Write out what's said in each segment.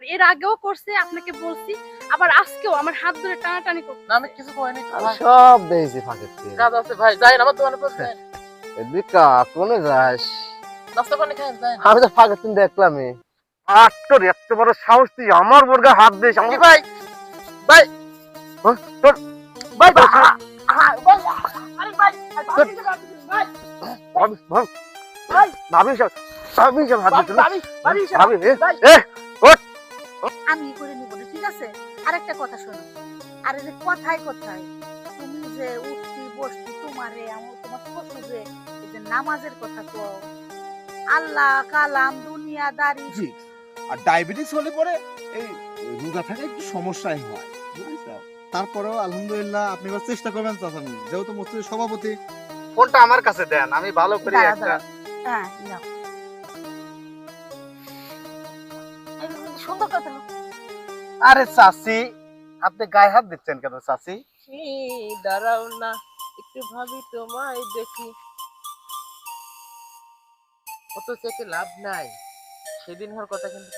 এর আগেও করছে আপনাকে বলছি আবার আজকেও আমার হাত ধরে টানাটানি করছে। আমি কিছু কইনি। সব দেখছি ফাঁকের থেকে কাজ আছে ভাই যাই আমার দোকানে পড়ছে এদিকা কোনে যাস? নাস্তা পানি খাই যাই আমি তো ফাঁকের থেকে দেখলামই। আর তোর এত বড় সাহস তুই আমার বর্গে হাত দিস কি ভাই? ভাই। হ্যাঁ, তোর ভাই ভাই। আরে ভাই ভাবি ভাই ভাবি ভাব ভাই। ভাবি সব ভাবি সব হাত দিস ভাবি ভাবি ভাবি এ, ভাই। এ আমি করে নিব না ঠিক আছে? আরেকটা কথা শোনো। আর এই যে কথায় কথায় তুমি যে উঠতি বসতি তোমারে আমার তোমার শ্বশুরে এই যে নামাজের কথা কও আল্লাহ কালাম দুনিয়াদারি। জি আর ডায়াবেটিস হলে পরে এই রোগা থাকা একটু সমস্যাই হয় তারপরেও আলহামদুলিল্লাহ আপনি এবার চেষ্টা করবেন চাচানি যেহেতু মসজিদের সভাপতি। ফোনটা আমার কাছে দেন আমি ভালো করে একটা। হ্যাঁ সুন্দর কথা আরে চাচি আপনি গায়ে হাত দিচ্ছেন কেন চাচি? দাঁড়াও না একটু ভাবি তোমায় দেখি। অত চেকে লাভ নাই। সেদিন হওয়ার কথা কিন্তু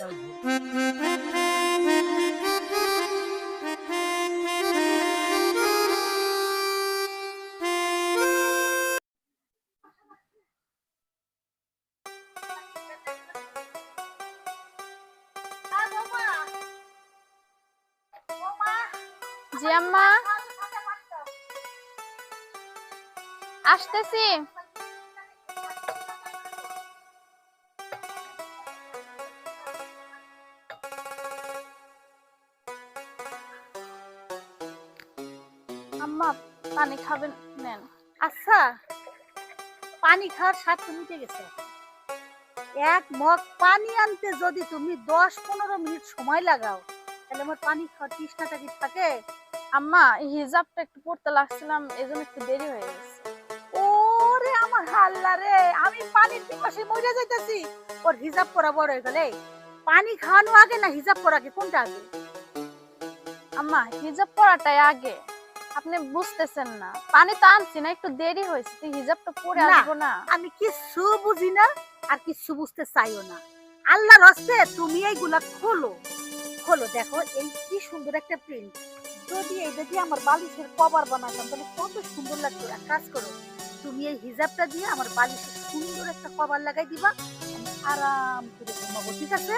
আসতেছি। আম্মা, পানি খাবেন নেন। আচ্ছা পানি খাওয়ার স্বাদ তো গেছে। এক মগ পানি আনতে যদি তুমি দশ পনেরো মিনিট সময় লাগাও, তাহলে আমার পানি খাওয়ার তৃষ্ণাটা কি থাকে? আম্মা হিজাবটা একটু পড়তে লাগছিলাম, এজন্য একটু দেরি হয়ে গেছে। ওরে আমার হাল্লা রে আমি পানির পিপাসে মরে যাইতাছি। ওর হিজাব করা বড় হয়ে গেলে পানি খাওয়ানো আগে না হিজাব করা আগে? কোনটা আগে? আম্মা হিজাব পড়াটাই আগে। আপনি বুঝতেছেন না। পানি তো আনছি না একটু দেরি হয়েছে তুই হিজাবটা পরে আসব না। আমি কিচ্ছু বুঝি না আর কিচ্ছু বুঝতে চাইও না। আল্লাহর হস্তে তুমি এইগুলা খোলো। খোলো দেখো এই কি সুন্দর একটা প্রিন্ট যদি এইটা দিয়ে আমার বালিশের কভার বানাতাম তাহলে কত সুন্দর লাগতো। কাজ করো তুমি এই হিজাবটা দিয়ে আমার বালিশের সুন্দর একটা কভার লাগাই দিবা। আরাম করে ঘুমাবো, ঠিক আছে?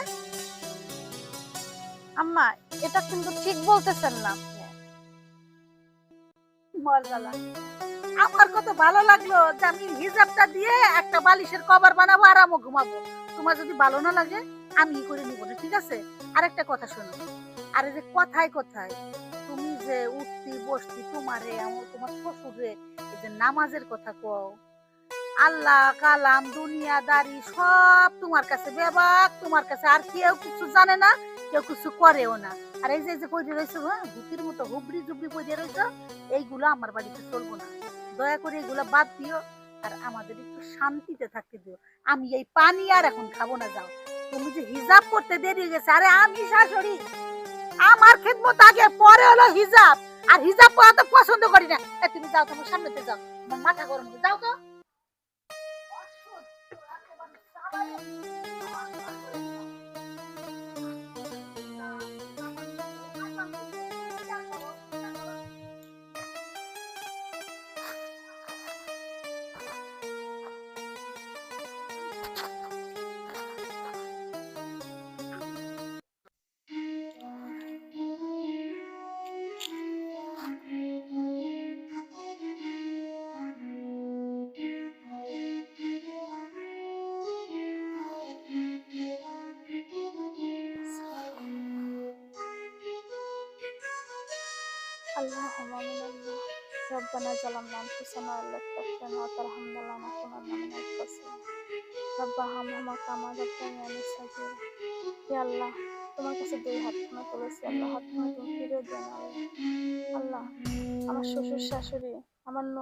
আম্মা, এটা কিন্তু ঠিক বলতেছেন না। আমার কত ভালো লাগল যে আমি হিজাবটা দিয়ে একটা বালিশের কভার বানাবো, আরামও ঘুমাবো। তোমার যদি ভালো না লাগে আমি করে নিব না, ঠিক আছে? আরেকটা কথা শোনো, আরে যে কথায় কথায় যে উঠতি বসতি তোমারে আমার তোমার শ্বশুরে, এই যে নামাজের কথা কও। আল্লাহ, কালাম দুনিয়াদারি সব তোমার কাছে বেবাক, তোমার কাছে আর কেউ কিছু জানে না, কেউ কিছু করেও না। আর এই যে যে কই রয়েছে হ্যাঁ ভূতির মতো হুবড়ি জুবড়ি কই রয়েছে এইগুলো আমার বাড়িতে চলবো না। দয়া করে এগুলো বাদ দিও আর আমাদের একটু শান্তিতে থাকতে দিও। আমি এই পানি আর এখন খাব না, যাও। তুমি যে হিজাব করতে দেরি হয়ে গেছে, আরে আমি শাশুড়ি আমার খেদমত আগে, পরে হলো হিজাব। আর হিজাব পরা তো পছন্দ করি না। তুমি যাও তোমার সামনেতে যাও। মাথা গরম যাও তো। اللهم من الله ربنا ظلمنا أنفسنا وإن لم تغفر لنا وترحمنا لنكونن من الخاسرين رب ارحمهما كما ربياني صغيرا হে আল্লাহ তোমার কাছে দুই হাত খানা তুলেছি আল্লাহ হাত খানা তুমি ফিরে দেন আল্লাহ আল্লাহ আমার শ্বশুর শাশুড়ি আমার ন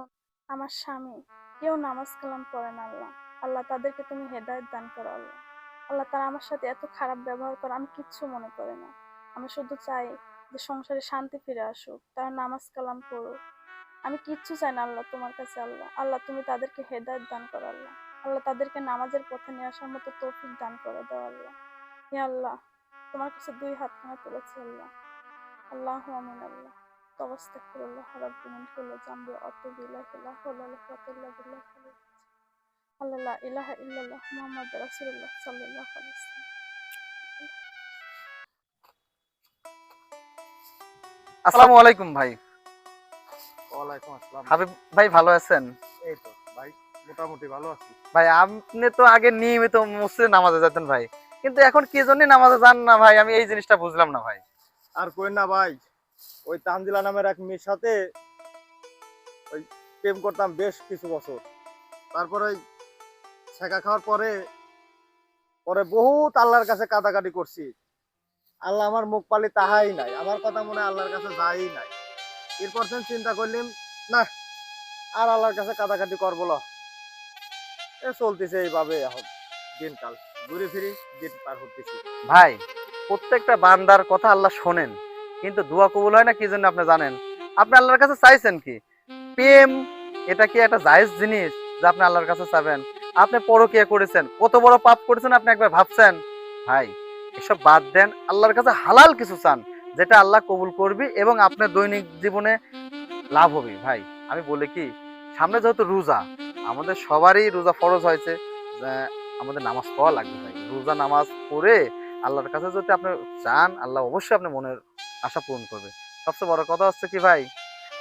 আমার স্বামী কেউ নামাজ কালাম পড়ে না আল্লাহ আল্লাহ তাদেরকে তুমি হেদায়েত দান করো আল্লাহ আল্লাহ তারা আমার সাথে এত খারাপ ব্যবহার করে আমি কিচ্ছু মনে করি না আমি শুধু চাই সংসারে শান্তি ফিরে আসুক। তারা নামাজ কালাম করুক আমি কিচ্ছু চাই না আল্লাহ, তোমার কাছে আল্লাহ। আল্লাহ, তুমি তাদেরকে হেদায়ত দান করো আল্লাহ। আল্লাহ, তাদেরকে নামাজের পথে নিয়ে আসার মতো তৌফিক দান করে দাও আল্লাহ। হে আল্লাহ, তোমার কাছে দুই হাত খানা তুলেছি আল্লাহ। আল্লাহ আমিন আল্লাহ। তবস্তাগফিরুল্লাহ রাব্বি মিন কুল্লি জামবি আতুবু ইলাইহি লা হাওলা ওয়ালা কুওয়াতা বিল্লাহ আল্লাহ, লা ইলাহা ইল্লাল্লাহ আলাইহি আসসালামু আলাইকুম ভাই। ওয়ালাইকুম আসসালাম। হাবিব ভাই ভালো আছেন? এই তো ভাই মোটামুটি ভালো আছি। ভাই আপনি তো আগে নিয়মিত মসজিদে নামাজে যেতেন ভাই। কিন্তু এখন কি জন্য নামাজে যান না ভাই? আমি এই জিনিসটা বুঝলাম না ভাই। আর কই না ভাই ওই তানজিলা নামের এক মেয়ের সাথে ওই প্রেম করতাম বেশ কিছু বছর। তারপরে ওই শেখা খাওয়ার পরে পরে বহুত আল্লাহর কাছে কাটাকাটি করছি। আল্লাহ আমার মুখ পালি তাহাই নাই, আমার কথা মনে আল্লাহর কাছে যাই নাই। এরপর চিন্তা করলাম না, আর আল্লাহর কাছে কাটাকাটি করব ল। এ চলতেছে এইভাবে এখন দিনকাল। ঘুরে ফিরি দিন পার করতেছি ভাই, প্রত্যেকটা বান্দার কথা আল্লাহ শোনেন, কিন্তু দোয়া কবুল হয় না কি জন্য আপনি জানেন? আপনি আল্লাহর কাছে চাইছেন কি? প্রেম, এটা কি একটা জায়েজ জিনিস যে আপনি আল্লাহর কাছে চাবেন? আপনি পরকিয়া করেছেন, কত বড় পাপ করেছেন আপনি একবার ভাবছেন? ভাই এসব বাদ দেন। আল্লাহর কাছে হালাল কিছু চান, যেটা আল্লাহ কবুল করবি এবং আপনার দৈনিক জীবনে লাভ হবে। ভাই, আমি বলি কি, সামনে যেহেতু রোজা, আমাদের সবারই রোজা ফরজ হয়েছে আমাদের নামাজ পড়া লাগবে ভাই। রোজা নামাজ পড়ে আল্লাহর কাছে যদি আপনি চান, আল্লাহ অবশ্যই আপনার মনের আশা পূরণ করবে। সবচেয়ে বড় কথা হচ্ছে কি ভাই,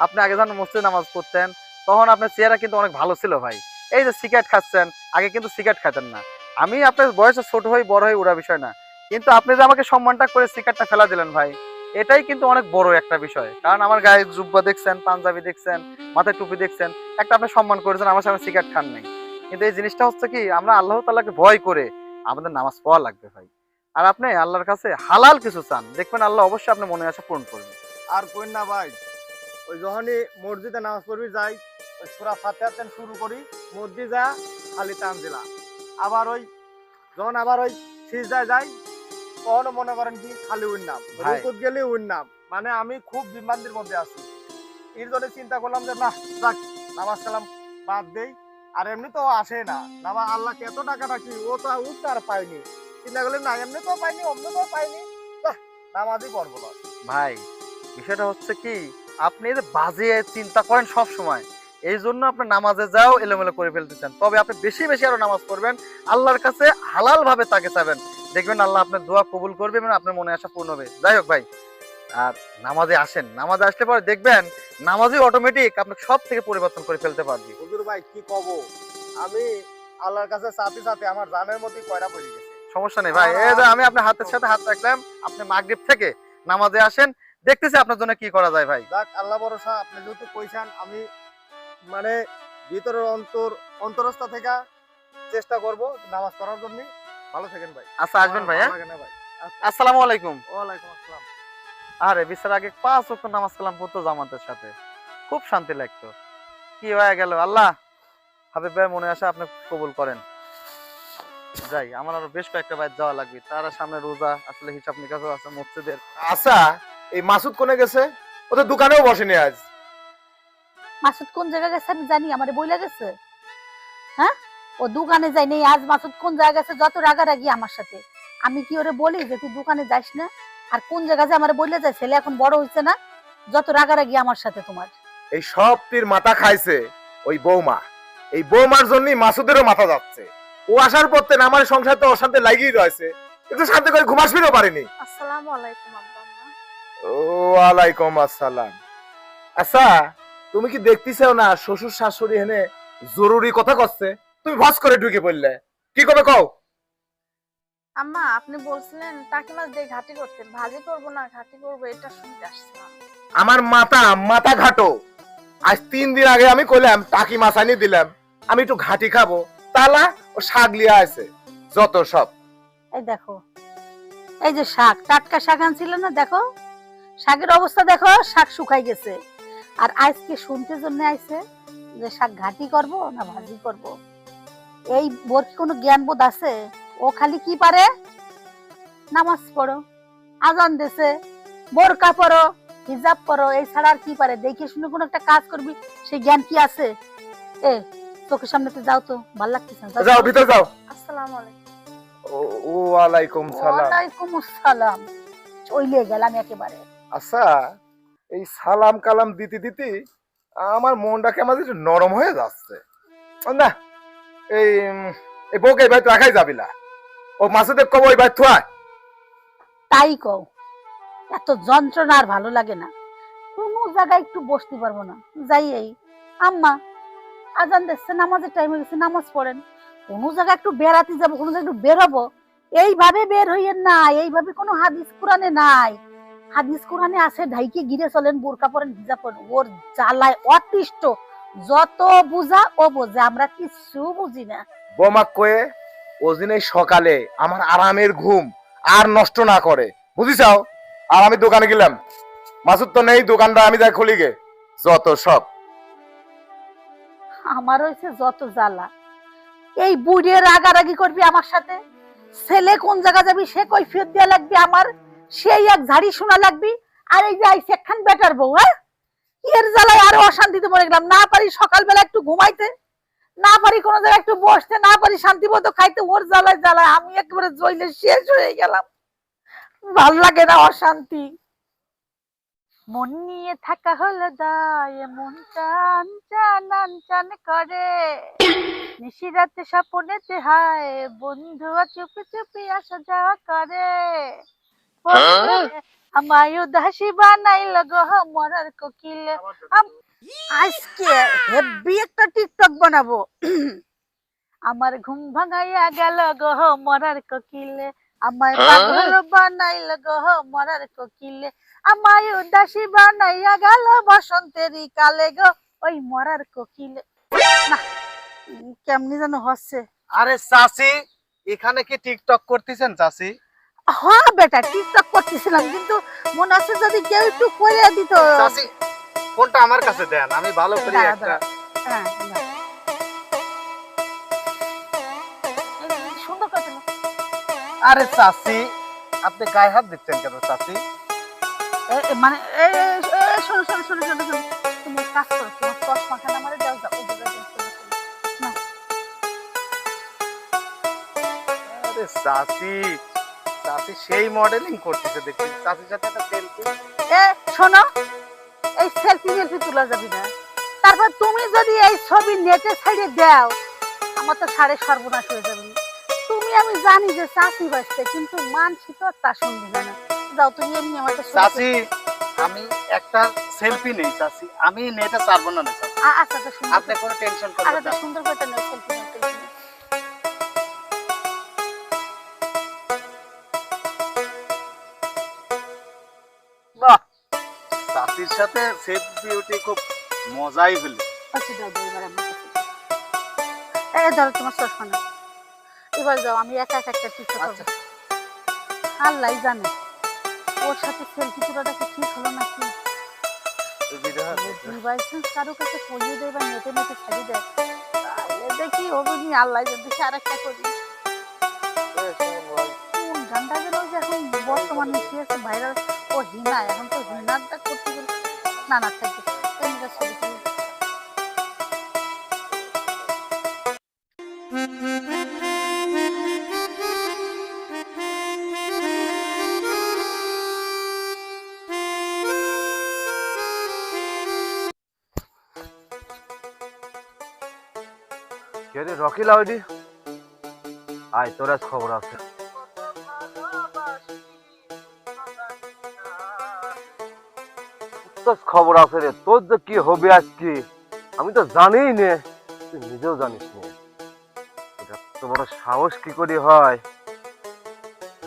আপনি আগে যখন মসজিদে নামাজ পড়তেন, তখন আপনার চেহারা কিন্তু অনেক ভালো ছিল ভাই। এই যে সিগারেট খাচ্ছেন, আগে কিন্তু সিগারেট খাতেন না। আমি আপনার বয়সে ছোট হই, বড় হই, ওরা বিষয় না। কিন্তু আপনি যে আমাকে সম্মানটা করে সিগারেটটা ফেলা দিলেন ভাই, এটাই কিন্তু অনেক বড় একটা বিষয়। কারণ আমার গায়ে জুব্বা দেখছেন, পাঞ্জাবি দেখছেন, মাথায় টুপি দেখছেন, একটা আপনি সম্মান করেছেন, আমার সামনে সিগারেট খান নাই। কিন্তু এই জিনিসটা হচ্ছে কি, আমরা আল্লাহ তাল্লাহকে ভয় করে আমাদের নামাজ পড়া লাগবে ভাই। আর আপনি আল্লাহর কাছে হালাল কিছু চান, দেখবেন আল্লাহ অবশ্যই আপনার মনে আশা পূরণ করবে আর কই না ভাই, ওই যখনই মসজিদে নামাজ পড়বি যাই, ওই সুরা ফাতেহাতেন শুরু করি, মসজিদ যা খালি তানজিলা আবার ওই, যখন আবার ওই সিজদায় যাই তখনও মনে করেন কি খালি। রুকুত গেলে মানে আমি খুব বিভ্রান্তির মধ্যে আছি। এর জন্য চিন্তা করলাম যে না যাক নামাজ কালাম বাদ দেই। আর এমনি তো আসে না। নামা আল্লাহকে এত টাকা রাখি ও তো আর পাইনি চিন্তা করলাম না এমনি তো পাইনি অমনি তো পাইনি নামাজই না। ভাই বিষয়টা হচ্ছে কি আপনি বাজে চিন্তা করেন সব সময় এই জন্য আপনি নামাজে যাও এলোমেলো করে ফেলতেছেন। তবে আপনি বেশি বেশি আরও নামাজ পড়বেন আল্লাহর কাছে হালাল ভাবে তাকে চাবেন। দেখবেন আল্লাহ আপনার দোয়া কবুল করবে এবং আপনার মনে আশা পূর্ণ হবে। যাই হোক ভাই আর নামাজে আসেন। নামাজে আসলে পরে দেখবেন নামাজই অটোমেটিক আপনাকে সব থেকে পরিবর্তন করে ফেলতে পারবে। হুজুর ভাই কি কব? আমি আল্লাহর কাছে চাতে চাতে আমার জানের মধ্যে কয়রা পড়ে গেছে। সমস্যা নেই ভাই। এই যে আমি আপনার হাতের সাথে হাত রাখলাম আপনি মাগরিব থেকে নামাজে আসেন দেখতেছি আপনার জন্য কি করা যায় ভাই। যাক আল্লাহ ভরসা আপনি যেহেতু কইছেন আমি মানে ভিতরের অন্তর অন্তরস্থ থেকে চেষ্টা করব নামাজ পড়ার জন্য। ভালো থাকেন ভাই। আচ্ছা আসবেন ভাই হ্যাঁ? থাকেন আসসালামু আলাইকুম। ওয়ালাইকুম আসসালাম। আরে বিচার আগে পাঁচ ওয়াক্ত নামাজ কালাম পড়তো জামাতের সাথে। খুব শান্তি লাগতো। কি হয়ে গেল? আল্লাহ! হাবিব ভাই মনে আসা আপনি কবুল করেন? যাই আমার আরও বেশ কয়েকটা বাইর যাওয়া লাগবে। তারা সামনে রোজা আসলে হিসাব নিকাশও আছে মসজিদের। আচ্ছা এই মাসুদ কোনে গেছে? ও তো দোকানেও বসেনি আজ। মাসুদ কোন জায়গায় গেছে আমি জানি আমারে বইলা গেছে। হ্যাঁ? ও দোকানে যাই নেই আজ মাসুদ কোন জায়গায় গেছে যত রাগারাগি আমার সাথে। আমি কি ওরে বলি যে তুই দোকানে যাস না? আর কোন জায়গা যে আমার বললে যায় ছেলে এখন বড় হয়েছে না? যত রাগারাগি আমার সাথে তোমার। এই সব তীর মাথা খাইছে ওই বৌমা। এই বৌমার জন্যই মাসুদেরও মাথা যাচ্ছে। ও আসার পর থেকে আমার সংসার তো অশান্তি লাগিয়ে রয়েছে। কিন্তু শান্তি করে ঘুমাসবিরও পারেনি। আসসালামু আলাইকুম আব্বা আম্মা। ওয়ালাইকুম আসসালাম। আচ্ছা তুমি কি দেখতেছেও না শ্বশুর শাশুড়ি হেনে জরুরি কথা করছে তুমি ভস করে ঢুকে পড়লে। কি করবে কও? আম্মা আপনি বলছিলেন টাকি মাছ দিয়ে ঘাটি করতে। ভাজি করব না ঘাটি করব এটা শুনতে আসছিলাম আমার মাথা মাথা ঘাটো। আজ তিন দিন আগে আমি কইলাম টাকি মাছ আনি দিলাম। আমি একটু ঘাটি খাব। তালা ও শাক লিয়া আছে যত সব। এই দেখো এই যে শাক টাটকা শাক আনছিল না দেখো? শাকের অবস্থা দেখো শাক শুকাই গেছে। আর আজকে শুনতে জন্য আইছে যে শাক ঘাটি করব না ভাজি করব? এই বোর কি কোনো জ্ঞান বোধ আছে? ও খালি কি পারে? নামাজ পড়ো আজান দেছে বোরকা পরো হিজাব পরো এই ছাড়া আর কি পারে? দেখে শুনে কোনো একটা কাজ করবি সেই জ্ঞান কি আছে? এ চোখের সামনে তো যাও তো ভালো লাগতেছে না, যাও। ভিতরে যাও। আসসালামু আলাইকুম। ও- ওয়ালাইকুম সালাম। ওয়ালাইকুম আসসালাম। চলে গেলাম একেবারে। আচ্ছা এই সালাম কালাম দিতে দিতে আমার মনটা কেমন একটু নরম হয়ে যাচ্ছে। না, এই এই বউকে ভাই একাই যাবি না। ও মাসুদের কব, ওই ভাই থুয়ায় তাই কও, এত যন্ত্রণা আর ভালো লাগে না। কোনো জায়গায় একটু বসতে পারব না। যাই এই, আম্মা, আজান দেখছে নামাজের টাইমে গেছে, নামাজ পড়েন। কোনো জায়গায় একটু বেড়াতে যাব, কোনো জায়গায় একটু বেরোবো। এইভাবে বের হইয়েন না এইভাবে কোনো হাদিস কোরআনে নাই। হাদিস কোরআনে আছে ঢাইকে গিরে চলেন বোরকা পরেন হিজাব পরেন। ওর জ্বালায় অতিষ্ঠ যত বুঝা ও বোঝে আমরা কিছু বুঝি না। বোমা কয়ে ও দিনে সকালে আমার আরামের ঘুম আর নষ্ট না করে। বুঝিছাও? আর আমি দোকানে গেলাম। মাসুদ তো নেই দোকানটা আমি যাই খুলি গে। যত সব। আমার হয়েছে যত জ্বালা। এই বুড়িয়ে রাগারাগি করবি আমার সাথে? ছেলে কোন জায়গা যাবি সে কই ফেরত দেওয়া লাগবে আমার? সেই এক ঝাড়ি শোনা লাগবি, আর এই যে আইসে একখান বেটার বউ হ্যাঁ? এর জ্বালায় আরও অশান্তিতে পড়ে গেলাম। না পারি সকালবেলা একটু ঘুমাইতে, না পারি কোনো জায়গায় একটু বসতে, না পারি শান্তি মতো খাইতে, ওর জ্বালায় জ্বালায় আমি একেবারে জইলে শেষ হয়ে গেলাম। ভালো লাগে না অশান্তি। মন নিয়ে থাকা হলো দায়, মন চান চান চান করে। নিশিরাতে স্বপনেতে হায় বন্ধু চুপি চুপি আসা যাওয়া করে। আমায় উদাসী বানাইল গো মরার কোকিল আজকে হেভি একটা টিকটক বানাবো আমার ঘুম ভাঙাইয়া গেল গো মরার কোকিলে আমায় পাগল বানাইল গো মরার কোকিলে আমায় উদাসী বানাইয়া গেল বসন্তেরই কালে গো ওই মরার কোকিলে কেমনি যেন হচ্ছে আরে চাচি এখানে কি টিকটক করতেছেন চাচি হ্যাঁ বেটা টিকটক করতেছিলাম কিন্তু মনে হচ্ছে যদি কেউ একটু করে দিত চাচি ফোনটা আমার কাছে দেন আমি ভালো করে একটা হ্যাঁ, সুন্দর কথা আরে চাচি আপনি গায়ে হাত দিচ্ছেন কেন চাচি মানে শোনো শোনো শোনো শোনো শোনো তুমি কাজ করো তোমার যাও। আরে চাচি চাচি সেই মডেলিং করতেছে দেখি চাচির সাথে একটা সেলফি এ শোনো এই সেলফি সেলফি তোলা যাবে না। তারপর তুমি যদি এই ছবি নেটে ছাইড়ে দাও আমার তো সাড়ে সর্বনাশ হয়ে যাবে। তুমি আমি জানি যে চাষি বাসতে কিন্তু মানছি তো তা শুনবি না। যাও তুমি এমনি ছবি চাচি আমি একটা সেলফি নেই চাচি আমি নেটে ছাড়বো না আচ্ছা আচ্ছা আপনি কোনো টেনশন করবেন আচ্ছা না। সুন্দর করে নাও সেলফি চাচির সাথে সেফ বিউটি খুব মজাই হলো। আচ্ছা দাও দাও এবার আমার কাছে। এই ধরো তোমার চশমা নাও। এবার যাও আমি একা একা একটা আচ্ছা। আল্লাহ জানে ওর সাথে সেলফি তোলাটা কি ঠিক হলো নাকি কারও কাছে দেয় বা নেটে নেটে ছেড়ে দেয়। তাহলে দেখি হবে নি আল্লাহ জানে দেখি আর একটা করি কোন গানটা যেন ওই যে এখন বর্তমানে আছে ভাইরাল ও হিনা এখন তো হিনারটা করতে গেলে না না থাকবে কোনটা ছবি তুলি। কে রে রকি লাউডি আয় তোর আজ খবর আছে তোর খবর আছে রে। তোর যে কি হবে আজকে আমি তো জানিই নে তুই নিজেও জানিস নে। এটা তো বড় সাহস কি করে হয়?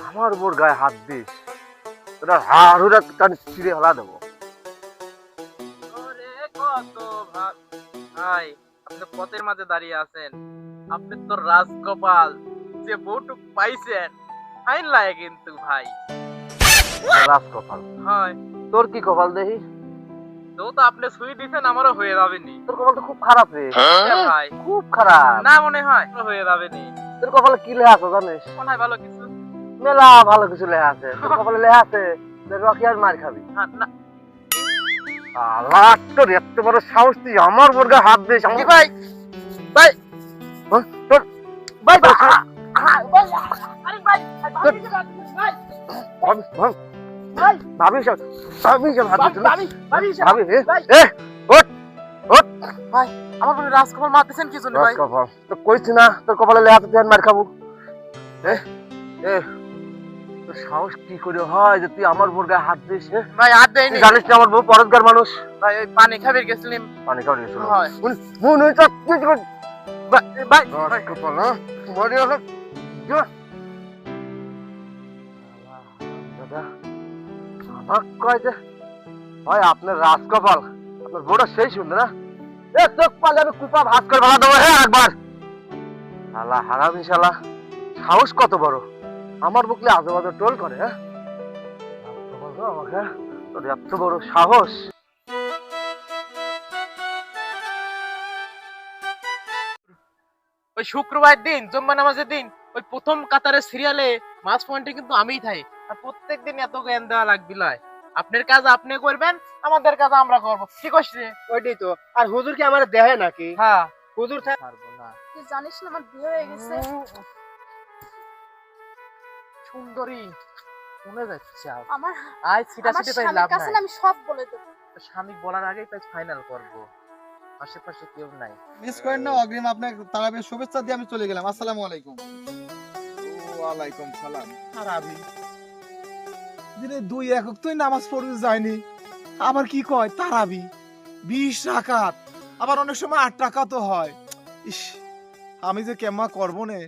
আমার উপর গায়ে হাত দিস। তোরা হাড় হুড়া টান ছিঁড়ে হলা দেবো। ভাই আপনি পথের মাঝে দাঁড়িয়ে আছেন। আপনি তো রাজকপাল যে বউটুক পাইছেন। ফাইন লাগে কিন্তু ভাই। রাজ কপাল হয়। তোর কি কপাল দেখি তো তো আপনি সুই দিছেন আমারও হয়ে যাবে নি তোর কপাল তো খুব খারাপ রে। হ্যাঁ? ভাই। খুব খারাপ। না মনে হয় হয়ে যাবে নি তোর কপালে কি লেখা আছে জানিস? মনে হয় ভালো কিছু। মেলা ভালো কিছু লেখা আছে। তোর কপালে লেখা আছে যে রকি আর মার খাবি। হ্যাঁ, না। আল্লাহ তোর এত বড় সাহস তুই আমার বর্গে হাত দিস ভাই? ভাই। তোর ভাই। ভাবি ভাবি সব ভাবি সব হাত ভাবি এ, এ আমার বলে রাজকপাল মারতেছেন কি জন্য ভাই তো কইছি না তোর কপালে লেহাতে তুই মার খাব এ এ তোর সাহস কি করে হয় যে তুই আমার বোর গায়ে হাত দিস হ্যাঁ? ভাই হাত দেয়নি জানিস না আমার বউ পরস্কার মানুষ ভাই ওই পানি খাবির গেছিলাম পানি খাওয়া গেছিল হয় মন হয়েছে ভাই ভাই রাজ কপাল না হ্যাঁ? শালা সাহস কত বড়? আমার বুকলে আজে বাজে টোল করে হ্যাঁ? এত বড় সাহস। ওই শুক্রবার দিন, জম্মা নামাজের দিন, ওই প্রথম কাতারের সিরিয়ালে মাস পয়েন্টে কিন্তু আমিই থাই আর প্রত্যেক দিন এত জ্ঞান দেওয়া লাগবে লয়। আপনার কাজ আপনি করবেন আমাদের কাজ আমরা করব। কি কইছ রে? ওইটাই তো। আর হুজুর কি আমার দেহে নাকি? হ্যাঁ। হুজুর থাক পারব না। তুই জানিস না আমার বিয়ে হয়ে গেছে? সুন্দরী। শুনে যাচ্ছে আমার আজ সিটা সিটে তাই লাভ নাই। আমি সব বলে দেবো। স্বামী বলার আগেই তাই ফাইনাল করব। আশেপাশে কেউ নাই। মিস করেন না অগ্রিম আপনাকে তারাবির শুভেচ্ছা দিয়ে আমি চলে গেলাম। আসসালামু আলাইকুম। ওয়ালাইকুম সালাম। আর আমি দিনে দুই একক তুই নামাজ পড়তে যায়নি। আবার কি কয়? তারাবি। বিশ রাকাত। আবার অনেক সময় আট টাকা তো হয়। ইস, আমি যে কেমা করব নে?